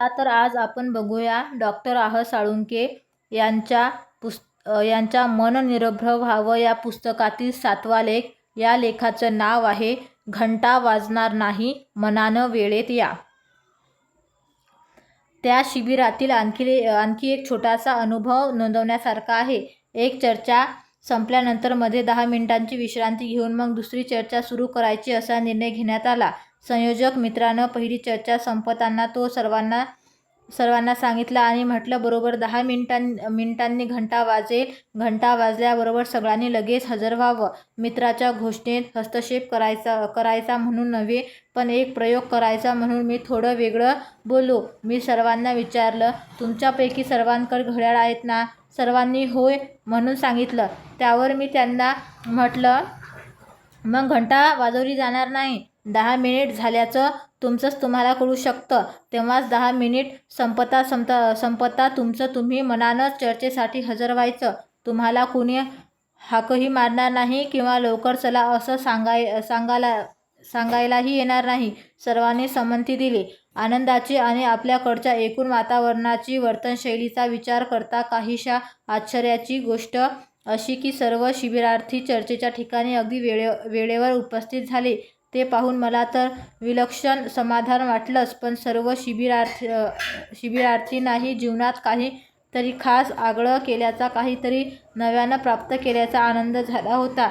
तर आज आपण बघूया डॉक्टर आह साळुंके यांच्या पुस्त यांच्या मन निरभ्र व्हावं या पुस्तकातील सातवा लेख. या लेखाचं नाव आहे घंटा वाजणार नाही मनानं वेळेत या. त्या शिबिरातील आणखी आणखी एक छोटासा अनुभव नोंदवण्यासारखा आहे. एक चर्चा संपल्यानंतरमध्ये दहा मिनिटांची विश्रांती घेऊन मग दुसरी चर्चा सुरू करायची असा निर्णय घेण्यात आला. संयोजक मित्रानं पहिली चर्चा संपताना तो सर्वांना सर्वांना सांगितलं आणि म्हटलं बरोबर दहा मिनिटां मिनिटांनी घंटा वाजेल. घंटा वाजल्याबरोबर सगळ्यांनी लगेच हजर व्हावं. मित्राच्या घोषणेत हस्तक्षेप करायचा करायचा म्हणून नव्हे पण एक प्रयोग करायचा म्हणून मी थोडं वेगळं बोलो मी सर्वांना विचारलं तुमच्यापैकी सर्वांकडे घड्याळ आहेत ना? सर्वांनी होय म्हणून सांगितलं. त्यावर मी त्यांना म्हटलं मग घंटा वाजवली जाणार नाही. दहा मिनिट झाल्याचं तुमचंच तुम्हाला कळू शकतं. तेव्हाच दहा मिनिट संपता संपता संपता तुमचं तुम्ही मनानं चर्चेसाठी हजर व्हायचं. तुम्हाला कुणी हाकही मारणार नाही किंवा लवकर चला असं सांगाय सांगायला सांगायलाही येणार नाही. सर्वांनी संमती दिली. आनंदाची आणि आपल्याकडच्या एकूण वातावरणाची वर्तनशैलीचा विचार करता काहीशा आश्चर्याची गोष्ट अशी की सर्व शिबिरार्थी चर्चेच्या ठिकाणी अगदी वेळे वेळेवर उपस्थित झाले. ते पाहून मला तर विलक्षण समाधान वाटलंच पण सर्व शिबिरार्थी शिबिरार्थींनाही जीवनात काही तरी खास आगळं केल्याचा काहीतरी नव्यानं प्राप्त केल्याचा आनंद झाला होता.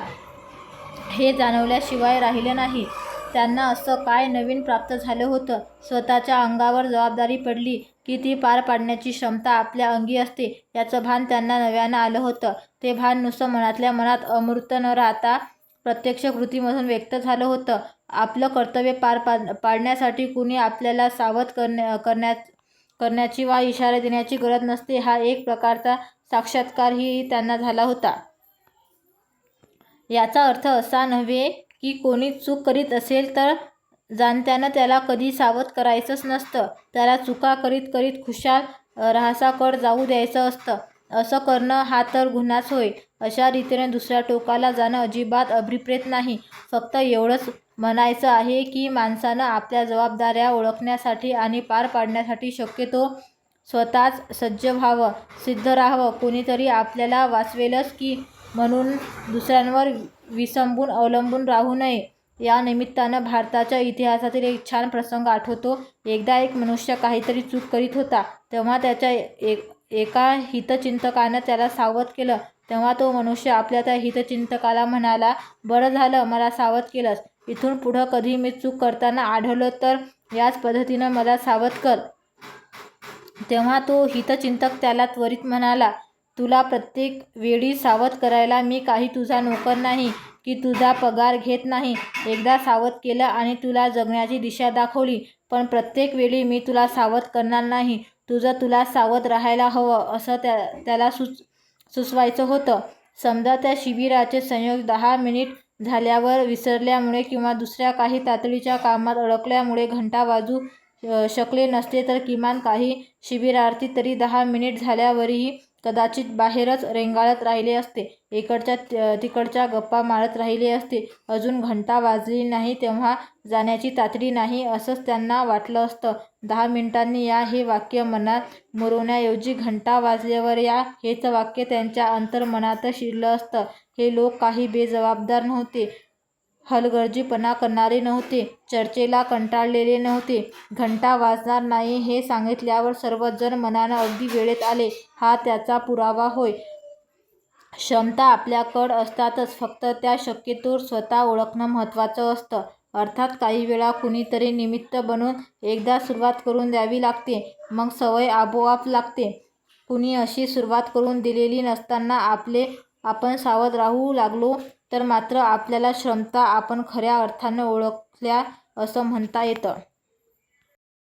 हे जाणवल्याशिवाय राहिले नाही. त्यांना असं काय नवीन प्राप्त झालं होतं? स्वतःच्या अंगावर जबाबदारी पडली की ती पार पाडण्याची क्षमता आपल्या अंगी असते याचं भान त्यांना नव्यानं आलं होतं. ते भान नुसतं मनातल्या मनात अमृत न राहता प्रत्यक्ष कृतीमधून व्यक्त झालं होतं. आपलं कर्तव्य पार पाड पाडण्यासाठी कुणी आपल्याला सावध करण्या करण्यात करण्याची वा इशारा देण्याची गरज नसते हा एक प्रकारचा साक्षात्कारही त्यांना झाला होता. याचा अर्थ असा नव्हे की कोणी चूक करीत असेल तर जाणत्यानं त्याला कधी सावध करायचंच नसतं. त्याला चुका करीत करीत खुशाल रहासाकड जाऊ द्यायचं असतं. असं करणं हा तर गुन्हाच होय. अशा रीतीने दुसऱ्या टोकाला जाणं अजिबात अभिप्रेत नाही. फक्त एवढंच म्हणायचं आहे की माणसानं आपल्या जबाबदाऱ्या ओळखण्यासाठी आणि पार पाडण्यासाठी शक्यतो स्वतःच सज्ज व्हावं सिद्ध राहावं. कोणीतरी आपल्याला वाचवेलच की म्हणून दुसऱ्यांवर विसंबून अवलंबून राहू नये. या निमित्तानं भारताच्या इतिहासातील एक छान प्रसंग आठवतो. एकदा एक मनुष्य काहीतरी चूक करीत होता तेव्हा त्याच्या एका हितचिंतकानं त्याला सावध केलं. तेव्हा तो मनुष्य आपल्या त्या हितचिंतकाला म्हणाला बरं झालं मला सावध केलंस. इथून पुढं कधी मी चूक करताना आढळलो तर याच पद्धतीनं मला सावध कर. तेव्हा तो हितचिंतक त्याला त्वरित म्हणाला तुला प्रत्येक वेळी सावध करायला मी काही तुझा नोकर नाही की तुझा पगार घेत नाही. एकदा सावध केलं आणि तुला जगण्याची दिशा दाखवली पण प्रत्येक वेळी मी तुला सावध करणार नाही. तुझं तुला सावध राहायला हवं असं त्या त्याला सुच सुचवायचं होतं. समजा त्या शिबिराचे संयोग दहा मिनिट झाल्यावर विसरल्यामुळे किंवा दुसऱ्या काही तातडीच्या कामात अडकल्यामुळे घंटा वाजू शकले नसते तर किमान काही शिबिरार्थी तरी दहा मिनिट झाल्यावरही कदाचित बाहेरच रेंगाळत राहिले असते. इकडच्या तिकडच्या गप्पा मारत राहिले असते. अजून घंटा वाजली नाही तेव्हा जाण्याची तातडी नाही असंच त्यांना वाटलं असतं. दहा मिनिटांनी या हे वाक्य मनात मुरवण्याऐवजी घंटा वाजल्यावर या हेच वाक्य त्यांच्या अंतर्मनात शिरलं असतं. हे लोक काही बेजबाबदार नव्हते. हलगर्जीपणा करणारे नव्हते. चर्चेला कंटाळलेले नव्हते. घंटा वाजणार नाही हे सांगितल्यावर सर्वजण मनानं अगदी वेळेत आले. हा त्याचा पुरावा होय. क्षमता आपल्याकड असतातच. फक्त त्या शक्यतोवर स्वतः ओळखणं महत्त्वाचं असतं. अर्थात काही वेळा कुणीतरी निमित्त बनून एकदा सुरुवात करून द्यावी लागते. मग सवय आपोआप लागते. कुणी अशी सुरुवात करून दिलेली नसताना आपले आपण सावध राहू लागलो. तर मात्र आपल्याला क्षमता आपण खऱ्या अर्थाने ओळखल्या असं म्हणता येतं.